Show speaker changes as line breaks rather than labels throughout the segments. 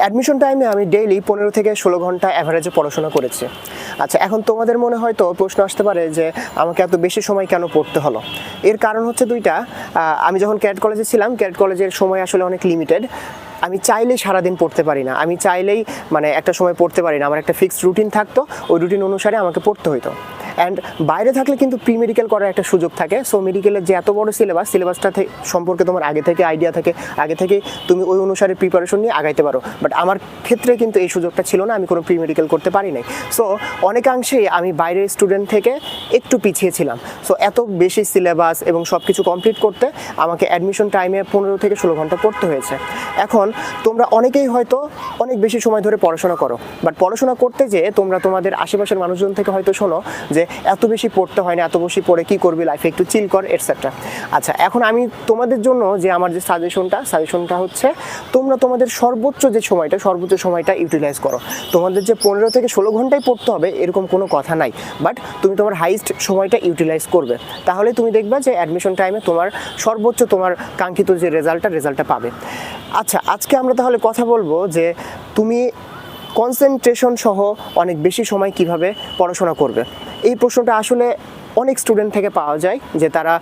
Admission টাইমে আমি daily পনেরো থেকে ষোলো ঘণ্টা অ্যাভারেজে পড়াশোনা করেছি। আচ্ছা এখন তোমাদের মনে হয়তো প্রশ্ন আসতে পারে যে আমাকে এত বেশি সময় কেন পড়তে হলো? এর কারণ হচ্ছে দুইটা। আমি যখন ক্যারেট কলেজে ছিলাম, ক্যাট কলেজের সময় আসলে অনেক লিমিটেড আমি চাইলেই সারাদিন পড়তে পারি না। আমি চাইলেই মানে একটা সময় পড়তে পারি না। আমার একটা ফিক্সড রুটিন থাকতো। ওই রুটিন অনুসারে আমাকে পড়তে হতো অ্যান্ড বাইরে থাকলে কিন্তু প্রি মেডিকেল করার একটা সুযোগ থাকে। সো মেডিকেলের যে এত বড় সিলেবাস সিলেবাসটা সম্পর্কে তোমার আগে থেকে আইডিয়া থাকে। আগে থেকে তুমি ওই অনুসারে প্রিপারেশন নিয়ে আগাইতে পারো। বাট আমার ক্ষেত্রে কিন্তু এই সুযোগটা ছিল না। আমি কোনো প্রি মেডিকেল করতে পারি নাই। সো অনেকাংশেই আমি বাইরের স্টুডেন্ট থেকে একটু পিছিয়ে ছিলাম। সো এত বেশি সিলেবাস এবং সব কিছু কমপ্লিট করতে আমাকে অ্যাডমিশন টাইমে পনেরো থেকে ষোলো ঘণ্টা পড়তে হয়েছে। এখন তোমরা অনেকেই হয়তো অনেক বেশি সময় ধরে পড়াশোনা করো। বাট পড়াশোনা করতে যেয়ে তোমরা তোমাদের আশেপাশের মানুষজন থেকে হয়তো শোনো যে এত বেশি পড়তে হয় না, এত বেশি পড়ে কি করবি লাইফে একটু চিল কর এটসেট্রা আচ্ছা এখন আমি তোমাদের জন্য যে আমার যে সাজেশনটা সাজেশনটা হচ্ছে তোমরা তোমাদের সর্বোচ্চ যে সময়টা, সর্বোচ্চ সময়টা ইউটিলাইজ করো। তোমাদের যে পনেরো থেকে ষোলো ঘন্টায় পড়তে হবে এরকম কোনো কথা নাই। বাট তুমি তোমার হাইস্ট সময়টা ইউটিলাইজ করবে। তাহলে তুমি দেখবে যে অ্যাডমিশন টাইমে তোমার সর্বোচ্চ তোমার কাঙ্ক্ষিত যে রেজাল্টটা রেজাল্টটা পাবে। আচ্ছা আজকে আমরা তাহলে কথা বলব যে তুমি কনসেন্ট্রেশন সহ অনেক বেশি সময় কীভাবে পড়াশোনা করবে। এই প্রশ্নটা আসলে অনেক স্টুডেন্ট থেকে পাওয়া যায় যে তারা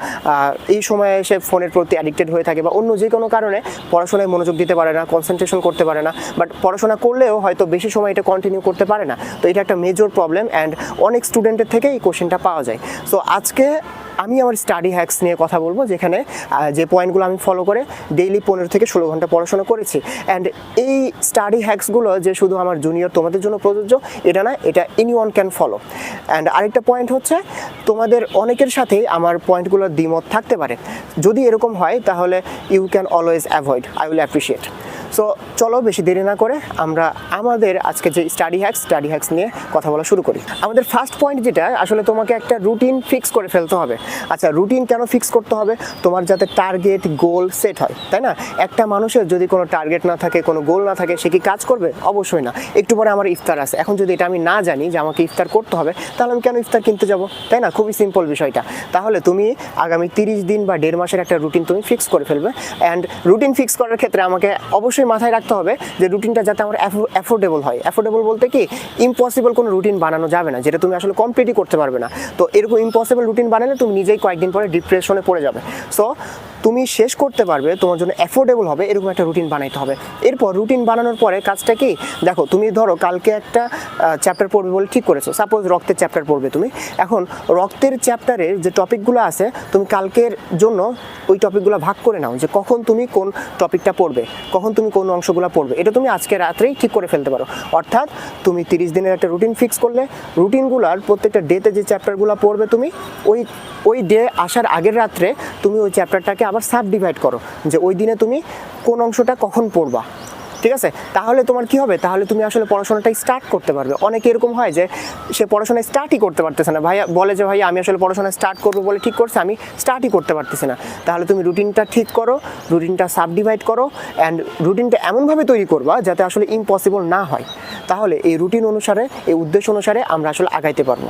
এই সময়ে এসে ফোনের প্রতি অ্যাডিক্টেড হয়ে থাকে বা অন্য যে কোনো কারণে পড়াশোনায় মনোযোগ দিতে পারে না কনসেন্ট্রেশন করতে পারে না বাট পড়াশোনা করলেও হয়তো বেশি সময় এটা কন্টিনিউ করতে পারে না। তো এটা একটা মেজর প্রবলেম অ্যান্ড অনেক স্টুডেন্টের থেকে এই কোশ্চেনটা পাওয়া যায়। সো আজকে আমি আমার স্টাডি হ্যাক্স নিয়ে কথা বলব, যেখানে যে পয়েন্টগুলো আমি ফলো করে ডেইলি পনেরো থেকে ষোলো ঘণ্টা পড়াশোনা করেছি। অ্যান্ড এই স্টাডি হ্যাক্সগুলো যে শুধু আমার জুনিয়র তোমাদের জন্য প্রযোজ্য, এটা না, এটা any one can follow and আরেকটা পয়েন্ট হচ্ছে, তোমাদের অনেকের সাথেই আমার পয়েন্টগুলোর দ্বিমত থাকতে পারে। যদি এরকম হয়, তাহলে you can always avoid I will appreciate so চলো বেশি দেরি না করে, আমরা আমাদের আজকে যে স্টাডি হ্যাক্স স্টাডি হ্যাক্স নিয়ে কথা বলা শুরু করি। আমাদের ফার্স্ট পয়েন্ট যেটা, আসলে তোমাকে একটা রুটিন ফিক্স করে ফেলতে হবে। আচ্ছা রুটিন কেন ফিক্স করতে হবে? তোমার যাতে টার্গেট গোল সেট হয়, তাই না? একটা মানুষের যদি কোনো টার্গেট না থাকে, কোনো গোল না থাকে, সে কি কাজ করবে? অবশ্যই না। একটু পরে আমার ইফতার আছে। এখন যদি এটা আমি না জানি যে আমাকে ইফতার করতে হবে, তাহলে আমি কেন ইফতার কিনতে যাব? তাই না? খুবই সিম্পল বিষয়টা। তাহলে তুমি আগামী তিরিশ দিন বা দেড় মাসের একটা রুটিন তুমি ফিক্স করে ফেলবে। অ্যান্ড রুটিন ফিক্স করার ক্ষেত্রে আমাকে অবশ্যই মাথায় রাখতে হবে যে রুটিনটা যাতে আমার অ্যাফোর্ডেবল হয়। অ্যাফোর্ডেবল বলতে কি ইম্পসিবল কোনো রুটিন বানানো যাবে না, যেটা তুমি আসলে কমপ্লিটই করতে পারবে না। তো এরকম ইম্পসিবল রুটিন বানালে তুমি নিজেই কয়েকদিন পরে ডিপ্রেশনে পড়ে যাবে। সো তুমি শেষ করতে পারবে, তোমার জন্য অ্যাফোর্ডেবল হবে, এরকম একটা রুটিন বানাইতে হবে। এরপর রুটিন বানানোর পরে কাজটা কি? দেখো, তুমি ধরো কালকে একটা চ্যাপ্টার পড়বে বলে ঠিক করেছ। সাপোজ রক্তের চ্যাপ্টার পড়বে তুমি। এখন রক্তের চ্যাপ্টারের যে টপিকগুলো আছে, তুমি কালকের জন্য ওই টপিকগুলো ভাগ করে নাও, যে কখন তুমি কোন টপিকটা পড়বে, কখন তুমি কোন অংশগুলো পড়বে। এটা তুমি আজকে রাত্রেই ঠিক করে ফেলতে পারো। অর্থাৎ তুমি তিরিশ দিনের একটা রুটিন ফিক্স করলে রুটিনগুলোর প্রত্যেকটা ডেতে যে চ্যাপ্টারগুলো পড়বে তুমি, ওই ওই ডে আসার আগের রাত্রে তুমি ওই চ্যাপ্টারটাকে আবার সাব ডিভাইড করো যে ওই দিনে তুমি কোন অংশটা কখন পড়বা। ঠিক আছে? তাহলে তোমার কি হবে? তাহলে তুমি আসলে পড়াশোনাটা স্টার্ট করতে পারবে। অনেকে এরকম হয় যে সে পড়াশোনা স্টার্টই করতে পারতেছে না। ভাইয়া বলে যে, ভাই, আমি আসলে পড়াশোনা স্টার্ট করব বলে ঠিক করছে, আমি স্টার্টই করতে পারতেছি না। তাহলে তুমি রুটিনটা ঠিক করো রুটিনটা সাব ডিভাইড করো অ্যান্ড রুটিনটা এমনভাবে তৈরি করবা যাতে আসলে ইম্পসিবল না হয়। তাহলে এই রুটিন অনুসারে, এই উদ্দেশ্য অনুসারে আমরা আসলে আগাইতে পারব।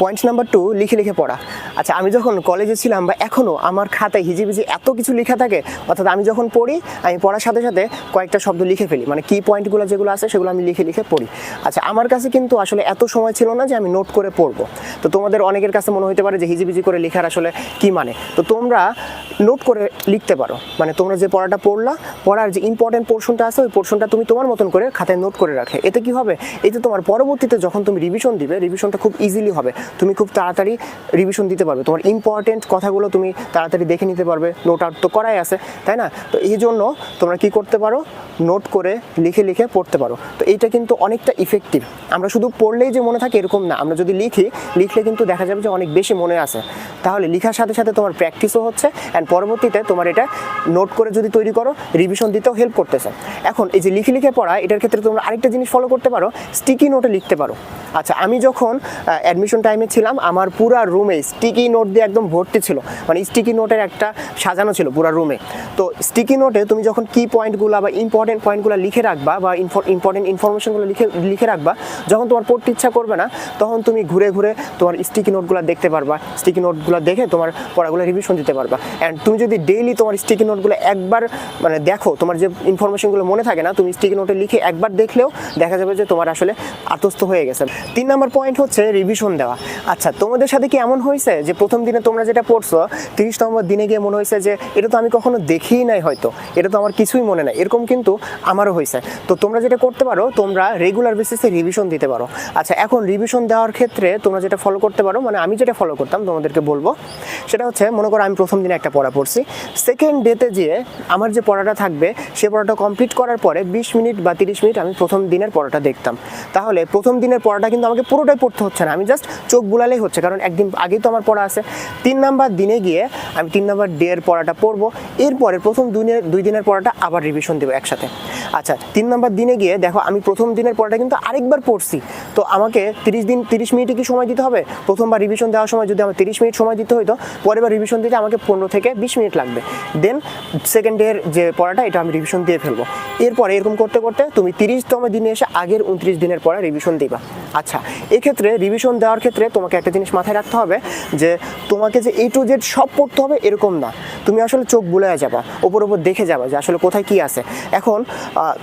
পয়েন্ট নাম্বার টু লিখে লিখে পড়া। আচ্ছা আমি যখন কলেজে ছিলাম বা এখনও আমার খাতায় হিজিবিজি এত কিছু লেখা থাকে, অর্থাৎ আমি যখন পড়ি, আমি পড়ার সাথে সাথে কয়েকটা শব্দ লিখে ফেলি। মানে কি পয়েন্টগুলো যেগুলো আছে, সেগুলো আমি লিখে লিখে পড়ি। আচ্ছা আমার কাছে কিন্তু আসলে এত সময় ছিল না যে আমি নোট করে পড়ব। তো তোমাদের অনেকের কাছে মনে হতে পারে যে হিজিবিজি করে লেখার আসলে কি মানে? তো তোমরা নোট করে লিখতে পারো। মানে তোমরা যে পড়াটা পড়লা, পড়ার যে ইম্পর্টেন্ট পোর্শনটা আছে, ওই পোর্শনটা তুমি তোমার মতন করে খাতায় নোট করে রাখে। এতে কি হবে? এতে তোমার পরবর্তীতে যখন তুমি রিভিশন দিবে রিভিশনটা খুব ইজিলি হবে। তুমি খুব তাড়াতাড়ি রিভিশন দিতে পারবে। তোমার ইম্পর্টেন্ট কথাগুলো তুমি তাড়াতাড়ি দেখে নিতে পারবে। নোট আউট তো করাই আছে, তাই না? তো এই জন্য তোমরা কি করতে পারো? নোট করে লিখে লিখে পড়তে পারো। তো এইটা কিন্তু অনেকটা ইফেক্টিভ আমরা শুধু পড়লেই যে মনে থাকে এরকম না। আমরা যদি লিখি, লিখলে কিন্তু দেখা যাবে যে অনেক বেশি মনে আছে। তাহলে লেখার সাথে সাথে তোমার প্র্যাকটিসও হচ্ছে অ্যান্ড পরবর্তীতে তোমার এটা নোট করে যদি তৈরি করো রিভিশন দিতেও হেল্প করতেছে। এখন এই যে লিখে লিখে পড়া, এটার ক্ষেত্রে তোমরা আরেকটা জিনিস ফলো করতে পারো স্টিকি নোটে লিখতে পারো। আচ্ছা আমি যখন অ্যাডমিশন টাইমে ছিলাম, আমার পুরা রুমে স্টিকি স্টিকি নোট দিয়ে একদম ভর্তি ছিল। মানে স্টিকি নোটের একটা সাজানো ছিল পুরো রুমে তো স্টিকি নোটে তুমি যখন কি পয়েন্টগুলো বা ইম্পর্টেন্ট পয়েন্টগুলো লিখে রাখবা বা ইম্পর্টেন্ট ইনফরমেশনগুলো লিখে লিখে রাখবা, যখন তোমার পড়তে ইচ্ছা করবে না, তখন তুমি ঘুরে ঘুরে তোমার স্টিকি নোটগুলো দেখতে পারবা। স্টিকি নোটগুলো দেখে তোমার পড়াগুলো রিভিশন দিতে পারবা। অ্যান্ড তুমি যদি ডেইলি তোমার স্টিকি নোটগুলো একবার মানে দেখো, তোমার যে ইনফরমেশনগুলো মনে থাকে না, তুমি স্টিকি নোটে লিখে একবার দেখলেও দেখা যাবে যে তোমার আসলে আত্মস্থ হয়ে গেছে। তিন নম্বর পয়েন্ট হচ্ছে রিভিশন দেওয়া। আচ্ছা তোমাদের সাথে কি এমন হয়েছে যে প্রথম দিনে তোমরা যেটা পড়ছো তিরিশ নম্বর দিনে গিয়ে মনে হয়েছে যে এটা তো আমি কখনো দেখিই নাই হয়তো, এটা তো আমার কিছুই মনে নাই, এরকম কিন্তু আমারও হয়েছে। তো তোমরা যেটা করতে পারো, তোমরা রেগুলার বেসিসে রিভিশন দিতে পারো। আচ্ছা এখন রিভিশন দেওয়ার ক্ষেত্রে তোমরা যেটা ফলো করতে পারো মানে আমি যেটা ফলো করতাম, তোমাদেরকে বলব, সেটা হচ্ছে মনে করো আমি প্রথম দিনে একটা পড়া পড়ছি। সেকেন্ড ডেতে যেয়ে আমার যে পড়াটা থাকবে, সে পড়াটা কমপ্লিট করার পরে বিশ মিনিট বা তিরিশ মিনিট আমি প্রথম দিনের পড়াটা দেখতাম। তাহলে প্রথম দিনের পড়াটা কিন্তু আমাকে পুরোটাই পড়তে হচ্ছে না, আমি জাস্ট চোখ বুলালেই হচ্ছে, কারণ একদিন আগেই তো আমার পড়া আছে। তিন নাম্বার দিনে গিয়ে আমি তিন নাম্বার ডে এর পড়াটা পড়ব, এরপরে প্রথম দুই দুই দিনের পড়াটা আবার রিভিশন দেবো একসাথে। আচ্ছা তিন নম্বর দিনে গিয়ে দেখো আমি প্রথম দিনের পড়াটা কিন্তু আরেকবার পড়ছি। তো আমাকে তিরিশ দিন, তিরিশ মিনিটে কি সময় দিতে হবে? প্রথমবার রিভিশন দেওয়ার সময় যদি আমার তিরিশ মিনিট সময় দিতে হইতো পরের বার রিভিশন দিতে আমাকে পনেরো থেকে বিশ মিনিট লাগবে। দেন সেকেন্ড ডের যে পড়াটা, এটা আমি রিভিশন দিয়ে ফেলব। এরপরে এরকম করতে করতে তুমি তিরিশতম দিনে এসে আগের উনত্রিশ দিনের পরে রিভিশন দিবা। আচ্ছা এক্ষেত্রে রিভিশন দেওয়ার ক্ষেত্রে তোমাকে একটা জিনিস মাথায় রাখতে হবে, যে তোমাকে যে এই টু জেড সব পড়তে হবে এরকম না। তুমি আসলে চোখ বুলে যাবা, ওপর ওপর দেখে যাবা যে আসলে কোথায় কি আছে। এখন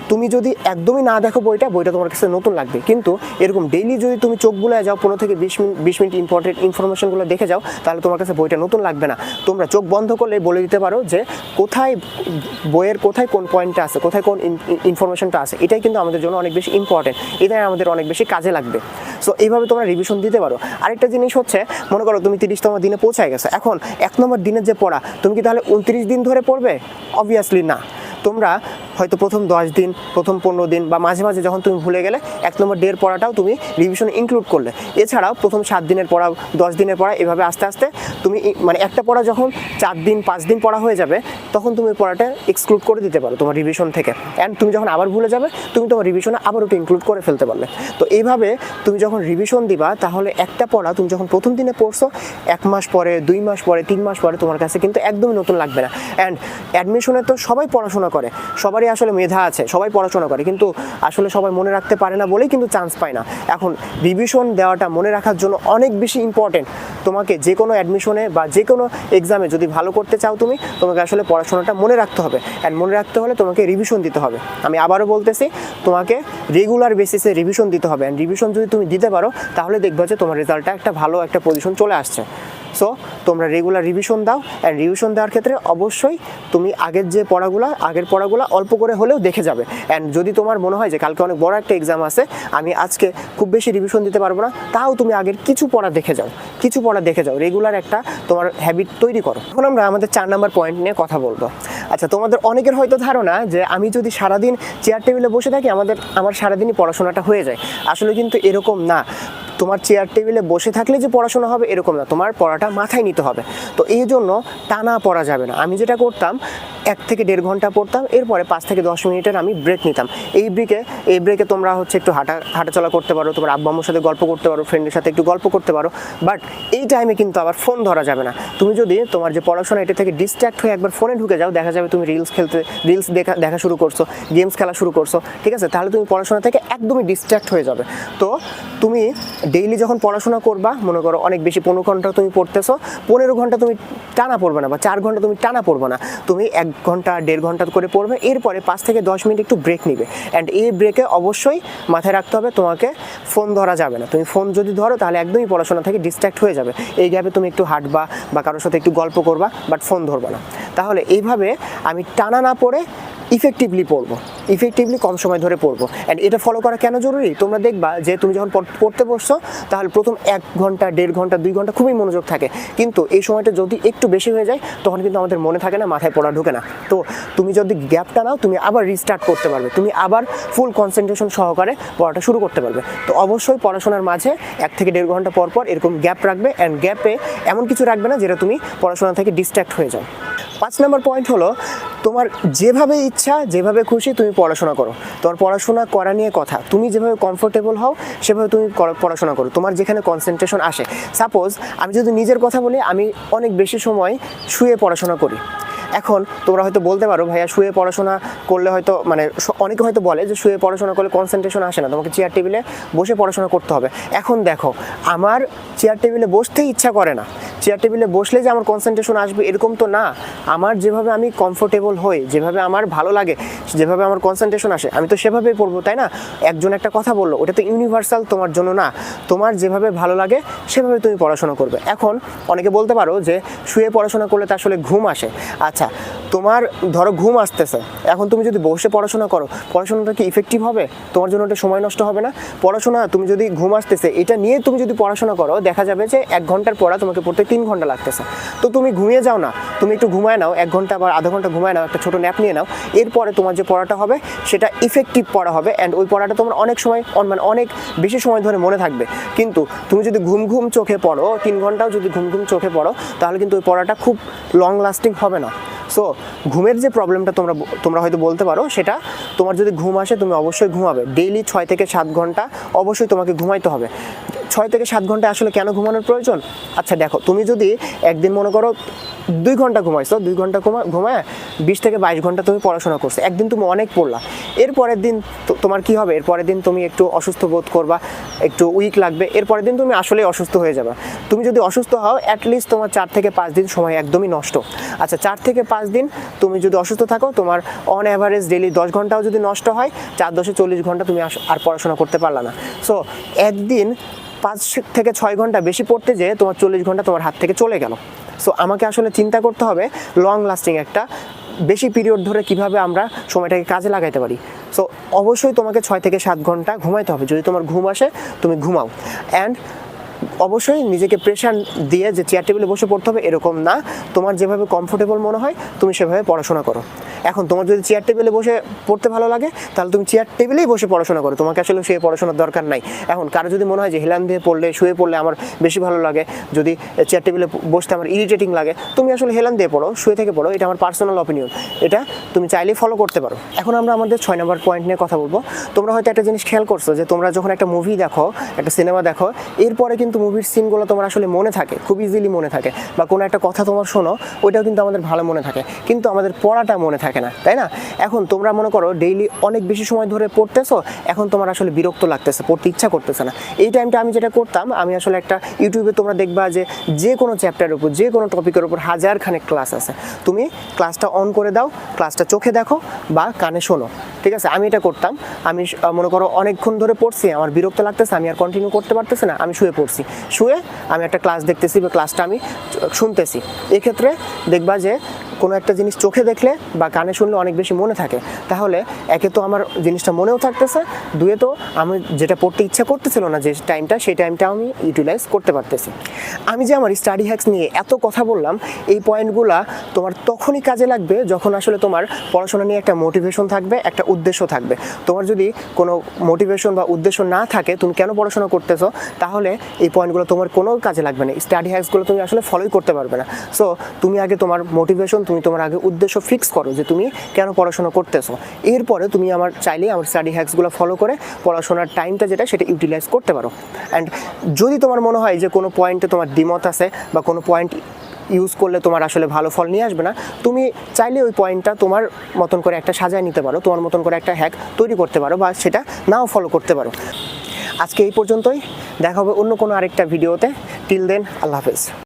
তুমি যদি একদমই না দেখো বইটা বইটা তোমার কাছে নতুন লাগবে। কিন্তু এরকম ডেইলি যদি তুমি চোখ বুলে যাও, পনেরো থেকে বিশ মিনিট বিশ মিনিট ইম্পর্টেন্ট ইনফরমেশনগুলো দেখে যাও, তাহলে তোমার কাছে বইটা নতুন লাগবে না। তোমরা চোখ বন্ধ করলে বলে দিতে পারো যে কোথায় বইয়ের কোথায় কোন পয়েন্টটা আছে, কোথায় কোন ইনফরমেশনটা আছে। এটাই কিন্তু আমাদের জন্য অনেক বেশি ইম্পর্টেন্ট এটাই আমাদের অনেক বেশি কাজে লাগবে। সো এইভাবে তোমরা রিভিশন দিতে পারো। আরেকটা জিনিস হচ্ছে, মনে করো তুমি তিরিশতম দিনে পৌঁছায় গেছো। এখন এক নম্বর দিনের যে পড়া, তুমি কি তাহলে উনত্রিশ দিন ধরে পড়বে? অবভিয়াসলি না। তোমরা হয়তো প্রথম দশ দিন, প্রথম পনেরো দিন বা মাঝে মাঝে যখন তুমি ভুলে গেলে, এক নম্বর ডের পড়াটাও তুমি রিভিশন ইনক্লুড করলে। এছাড়াও প্রথম সাত দিনের পড়া দশ দিনের পড়া এভাবে আস্তে আস্তে তুমি মানে একটা পড়া যখন চার দিন, পাঁচ দিন পড়া হয়ে যাবে তখন তুমি পড়াটা এক্সক্লুড করে দিতে পারো তোমার রিভিশন থেকে। অ্যান্ড তুমি যখন আবার ভুলে যাবে, তুমি তোমার রিভিশনে আবার ওটা ইনক্লুড করে ফেলতে পারলে। তো এইভাবে তুমি যখন রিভিশন দিবা, তাহলে একটা পড়া তুমি যখন প্রথম দিনে পড়ছো, এক মাস পরে, দুই মাস পরে, তিন মাস পরে তোমার কাছে কিন্তু একদমই নতুন লাগবে না। অ্যান্ড অ্যাডমিশনে তো সবাই পড়াশোনা করে, সবারই আসলে মেধা আছে, সবাই পড়াশোনা করে। কিন্তু আসলে সবাই মনে রাখতে পারে না বলেই কিন্তু চান্স পায় না। এখন রিভিশন দেওয়াটা মনে রাখার জন্য অনেক বেশি ইম্পর্টেন্ট তোমাকে যে কোনো অ্যাডমিশনে বা যে কোনো এক্সামে যদি ভালো করতে চাও তুমি, তোমাকে আসলে পড়াশোনাটা মনে রাখতে হবে অ্যান্ড মনে রাখতে হলে তোমাকে রিভিশন দিতে হবে। আমি আবারও বলতেছি, তোমাকে রেগুলার বেসিসে রিভিশন দিতে হবে অ্যান্ড রিভিশন যদি তুমি দিতে পারো, তাহলে দেখবে যে তোমার রেজাল্টটা একটা ভালো একটা পজিশন চলে আসছে। সো তোমরা রেগুলার রিভিশন দাও অ্যান্ড রিভিশন দেওয়ার ক্ষেত্রে অবশ্যই তুমি আগের যে পড়াগুলো, আগের পড়াগুলো অল্প করে হলেও দেখে যাবে। অ্যান্ড যদি তোমার মনে হয় যে কালকে অনেক বড় একটা এক্সাম আছে, আমি আজকে খুব বেশি রিভিশন দিতে পারব না, তাও তুমি আগের কিছু পড়া দেখে যাও। কিছু পড়া দেখে যাও। রেগুলার একটা তোমার হ্যাবিট তৈরি করো। এখন আমরা আমাদের চার নাম্বার পয়েন্ট নিয়ে কথা বলব। আচ্ছা তোমাদের অনেকের হয়তো ধারণা যে আমি যদি সারাদিন চেয়ার টেবিলে বসে থাকি, আমাদের, আমার সারাদিনই পড়াশোনাটা হয়ে যায়। আসলে কিন্তু এরকম না। তোমার চেয়ার টেবিলে বসে থাকলে যে পড়াশোনা হবে এরকম না, তোমার পড়াটা মাথায় নিতে হবে। তো এই জন্য টানা পড়া যাবে না। আমি যেটা করতাম, এক থেকে দেড় ঘণ্টা পড়তাম, এরপরে পাঁচ থেকে দশ মিনিটের আমি ব্রেক নিতাম। এই ব্রেকে এই ব্রেকে তোমরা হচ্ছে একটু হাঁটা, হাঁটাচলা করতে পারো, তোমার আব্বা আম্মুর সাথে গল্প করতে পারো ফ্রেন্ডের সাথে একটু গল্প করতে পারো। বাট এই টাইমে কিন্তু আবার ফোন ধরা যাবে না। তুমি যদি তোমার যে পড়াশোনা, এটা থেকে ডিস্ট্র্যাক্ট হয়ে একবার ফোনে ঢুকে যাও, দেখা যাবে তুমি রিলস খেলতে রিলস দেখা দেখা শুরু করছ গেমস খেলা শুরু করছ, ঠিক আছে? তাহলে তুমি পড়াশোনা থেকে একদমই ডিস্ট্র্যাক্ট হয়ে যাবে। তো তুমি ডেইলি যখন পড়াশোনা করবা, মনে করো অনেক বেশি পনেরো ঘণ্টা তুমি পড়তেছো, পনেরো ঘণ্টা তুমি টানা পড়বে না বা চার ঘণ্টা তুমি টানা পড়বে না। তুমি এক ঘণ্টা, দেড় ঘণ্টা করে পড়বে, এরপরে পাঁচ থেকে দশ মিনিট একটু ব্রেক নিবে। অ্যান্ড এই ব্রেকে অবশ্যই মাথায় রাখতে হবে তোমাকে ফোন ধরা যাবে না। তুমি ফোন যদি ধরো, তাহলে একদমই পড়াশোনা থেকে ডিস্ট্র্যাক্ট হয়ে যাবে। এই গ্যাপে তুমি একটু হাঁটবা বা কারোর সাথে একটু গল্প করবা বাট ফোন ধরবা না। তাহলে এইভাবে আমি টানা না পড়ে ইফেক্টিভলি পড়ব ইফেক্টিভলি কম সময় ধরে পড়ব। অ্যান্ড এটা ফলো করা কেন জরুরি? তোমরা দেখবা যে তুমি যখন পড়- পড়তে বসছো, তাহলে প্রথম এক ঘণ্টা, দেড় ঘণ্টা, দুই ঘণ্টা খুবই মনোযোগ থাকে। কিন্তু এই সময়টা যদি একটু বেশি হয়ে যায়, তখন কিন্তু আমাদের মনে থাকে না, মাথায় পড়া ঢোকে না। তো তুমি যদি গ্যাপটা নাও, তুমি আবার রিস্টার্ট করতে পারবে। তুমি আবার ফুল কনসেন্ট্রেশন সহকারে পড়াটা শুরু করতে পারবে। তো অবশ্যই পড়াশোনার মাঝে এক থেকে দেড় ঘণ্টা পর পর এরকম গ্যাপ রাখবে। অ্যান্ড গ্যাপে এমন কিছু রাখবে না, যেটা তুমি পড়াশোনা থেকে ডিস্ট্র্যাক্ট হয়ে যাও। পাঁচ নম্বর পয়েন্ট হলো, তোমার যেভাবে ইচ্ছা, যেভাবে খুশি তুমি পড়াশোনা করো। তোমার পড়াশোনা করা নিয়ে কথা। তুমি যেভাবে কমফোর্টেবল হও, সেভাবে তুমি পড়াশোনা করো। তোমার যেখানে কনসেন্ট্রেশন আসে। সাপোজ আমি যদি নিজের কথা বলি, আমি অনেক বেশি সময় শুয়ে পড়াশোনা করি। এখন তোমরা হয়তো বলতে পারো, ভাইয়া, শুয়ে পড়াশোনা করলে হয়তো মানে অনেকে হয়তো বলে যে, শুয়ে পড়াশোনা করলে কনসেন্ট্রেশন আসে না। তোমাকে চেয়ার টেবিলে বসে পড়াশোনা করতে হবে। এখন দেখো, আমার চেয়ার টেবিলে বসতেই ইচ্ছা করে না। চেয়ার টেবিলে বসলে যে আমার কনসেন্ট্রেশন আসবে এরকম তো না। আমার যেভাবে আমি কমফোর্টেবল হই, যেভাবে আমার ভালো লাগে যেভাবে আমার কনসেন্ট্রেশন আসে, আমি তো সেভাবেই পড়ব, তাই না? একজন একটা কথা বলল, ওটা তো ইউনিভার্সাল তোমার জন্য না। তোমার যেভাবে ভালো লাগে, সেভাবে তুমি পড়াশোনা করবে। এখন অনেকে বলতে পারো যে, শুয়ে পড়াশোনা করলে তো আসলে ঘুম আসে। আচ্ছা তোমার ধরো ঘুম আসতেছে, এখন তুমি যদি বসে পড়াশোনা করো, পড়াশোনাটা কি ইফেক্টিভ হবে? তোমার জন্য ওটা সময় নষ্ট হবে না? পড়াশোনা, তুমি যদি ঘুম আসতেছে, এটা নিয়ে তুমি যদি পড়াশোনা করো, দেখা যাবে যে এক ঘণ্টার পড়া তোমাকে পড়তে তিন ঘণ্টা লাগতেছে। তো তুমি ঘুমিয়ে যাও না, তুমি একটু ঘুমায় নাও, এক ঘণ্টা বা আধা ঘণ্টা ঘুমায় নাও, একটা ছোটো ন্যাপ নিয়ে নাও। এরপরে তোমার যে পড়াটা হবে, সেটা ইফেক্টিভ পড়া হবে অ্যান্ড ওই পড়াটা তোমার অনেক সময় মানে অনেক বেশি সময় ধরে মনে থাকবে। কিন্তু তুমি যদি ঘুম ঘুম চোখে পড়ো, তিন ঘন্টাও যদি ঘুম ঘুম চোখে পড়ো, তাহলে কিন্তু ওই পড়াটা খুব লং লাস্টিং হবে না। সো ঘুমের যে প্রবলেমটা তোমরা তোমরা হয়তো বলতে পারো, সেটা তোমার যদি ঘুম আসে, তুমি অবশ্যই ঘুমাবে। ডেইলি ছয় থেকে সাত ঘণ্টা অবশ্যই তোমাকে ঘুমাইতে হবে। ছয় থেকে সাত ঘণ্টা আসলে কেন ঘুমানোর প্রয়োজন? আচ্ছা দেখো, তুমি যদি একদিন মনে করো দুই ঘণ্টা ঘুমাইছো, দুই ঘণ্টা ঘুমা, ঘুমায় বিশ থেকে বাইশ ঘণ্টা তুমি পড়াশোনা করছ। একদিন তুমি অনেক পড়লা। এরপরের দিন তোমার কি হবে? এরপরের দিন তুমি একটু অসুস্থ বোধ করবা, একটু উইক লাগবে। এরপরের দিন তুমি আসলে অসুস্থ হয়ে যাবে। তুমি যদি অসুস্থ হও অ্যাটলিস্ট তোমার চার থেকে পাঁচ দিন সময় একদমই নষ্ট। আচ্ছা চার থেকে পাঁচ দিন তুমি যদি অসুস্থ থাকো, তোমার অন অ্যাভারেজ ডেলি দশ ঘন্টাও যদি নষ্ট হয়, চার দশে চল্লিশ ঘণ্টা তুমি আর পড়াশোনা করতে পারলা না। সো একদিন পাঁচ থেকে ছয় ঘণ্টা বেশি পড়তে যেয়ে তোমার চল্লিশ ঘণ্টা তোমার হাত থেকে চলে গেল। সো আমাকে আসলে চিন্তা করতে হবে লং লাস্টিং একটা, বেশি পিরিয়ড ধরে কীভাবে আমরা সময়টাকে কাজে লাগাইতে পারি। সো অবশ্যই তোমাকে ছয় থেকে সাত ঘণ্টা ঘুমাইতে হবে। যদি তোমার ঘুম আসে, তুমি ঘুমাও। অ্যান্ড অবশ্যই নিজেকে প্রেশার দিয়ে যে চেয়ার টেবিলে বসে পড়তে হবে, এরকম না। তোমার যেভাবে কমফোর্টেবল মনে হয়, তুমি সেভাবে পড়াশোনা করো। এখন তোমার যদি চেয়ার টেবিলে বসে পড়তে ভালো লাগে, তাহলে তুমি চেয়ার টেবিলেই বসে পড়াশোনা করো। তোমাকে আসলে শুয়ে পড়াশোনার দরকার নাই। এখন কারও যদি মনে হয় যে হেলান দিয়ে পড়লে, শুয়ে পড়লে আমার বেশি ভালো লাগে, যদি চেয়ার টেবিলে বসতে আমার ইরিটেটিং লাগে, তুমি আসলে হেলান দিয়ে পড়ো, শুয়ে থেকে পড়ো, এটা আমার পার্সোনাল অপিনিয়ন এটা তুমি চাইলেই ফলো করতে পারো। এখন আমরা আমাদের ছয় নম্বর পয়েন্ট নিয়ে কথা বলব। তোমরা হয়তো একটা জিনিস খেয়াল করছ যে তোমরা যখন একটা মুভি দেখো, একটা সিনেমা দেখো, এরপরে কিন্তু মুভির সিনগুলো তোমার আসলে মনে থাকে, খুব ইজিলি মনে থাকে। বা কোনো একটা কথা তোমার শোনো, ওইটাও কিন্তু আমাদের ভালো মনে থাকে। কিন্তু আমাদের পড়াটা মনে থাকে। না, তাই না? এখন তোমরা মনে করো ডেইলি অনেক বেশি সময় ধরে পড়তেছো, এখন তোমার আসলে বিরক্ত লাগতেছে, পড়তে ইচ্ছা করতেছে না। এই টাইমটা আমি যেটা করতাম, আমি আসলে একটা ইউটিউবে তোমরা দেখবা যে যে কোনো চ্যাপ্টারের উপর, যে কোনো টপিকের উপর হাজার খানেক ক্লাস আছে। তুমি ক্লাসটা অন করে দাও ক্লাসটা চোখে দেখো বা কানে শোনো, ঠিক আছে? আমি এটা করতাম। আমি মনে করো অনেকক্ষণ ধরে পড়ছি, আমার বিরক্ত লাগতেছে, আমি আর কন্টিনিউ করতে পারতেছি না, আমি শুয়ে পড়ছি। শুয়ে আমি একটা ক্লাস দেখতেছি বা ক্লাসটা আমি শুনতেছি। এক্ষেত্রে দেখবা যে কোনো একটা জিনিস চোখে দেখলে বা কানে শুনলে অনেক বেশি মনে থাকে। তাহলে একে তো আমার জিনিসটা মনেও থাকতেছে, দুয়ে তো আমি যেটা পড়তে ইচ্ছা করতেছিল না যে টাইমটা, সেই টাইমটা আমি ইউটিলাইজ করতে পারতেছি। আমি যে আমার স্টাডি হ্যাক্স নিয়ে এত কথা বললাম, এই পয়েন্টগুলা তোমার তখনই কাজে লাগবে যখন আসলে তোমার পড়াশোনা নিয়ে একটা মোটিভেশন থাকবে, একটা উদ্দেশ্য থাকবে। তোমার যদি কোনো মোটিভেশন বা উদ্দেশ্য না থাকে, তুমি কেন পড়াশোনা করতেছো, তাহলে এই পয়েন্টগুলো তোমার কোনো কাজে লাগবে না। স্টাডি হ্যাক্সগুলো তুমি আসলে ফলোই করতে পারবে না। সো তুমি আগে তোমার মোটিভেশন তুমি তোমার আগে উদ্দেশ্য ফিক্স করো যে তুমি কেন পড়াশোনা করতেছো। এরপরে তুমি আমার চাইলেই আমার স্টাডি হ্যাক্সগুলো ফলো করে পড়াশোনার টাইমটা যেটা সেটা ইউটিলাইজ করতে পারো। অ্যান্ড যদি তোমার মনে হয় যে কোনো পয়েন্টে তোমার দ্বিমত আছে বা কোনো পয়েন্ট ইউজ করলে তোমার আসলে ভালো ফল নিয়ে আসবে না, তুমি চাইলে ওই পয়েন্টটা তোমার মতন করে একটা সাজায় নিতে পারো, তোমার মতন করে একটা হ্যাক তৈরি করতে পারো বা সেটা নাও ফলো করতে পারো। আজকে এই পর্যন্তই, দেখা হবে অন্য কোনো আরেকটা ভিডিওতে টিল দেন আল্লাহ হাফেজ।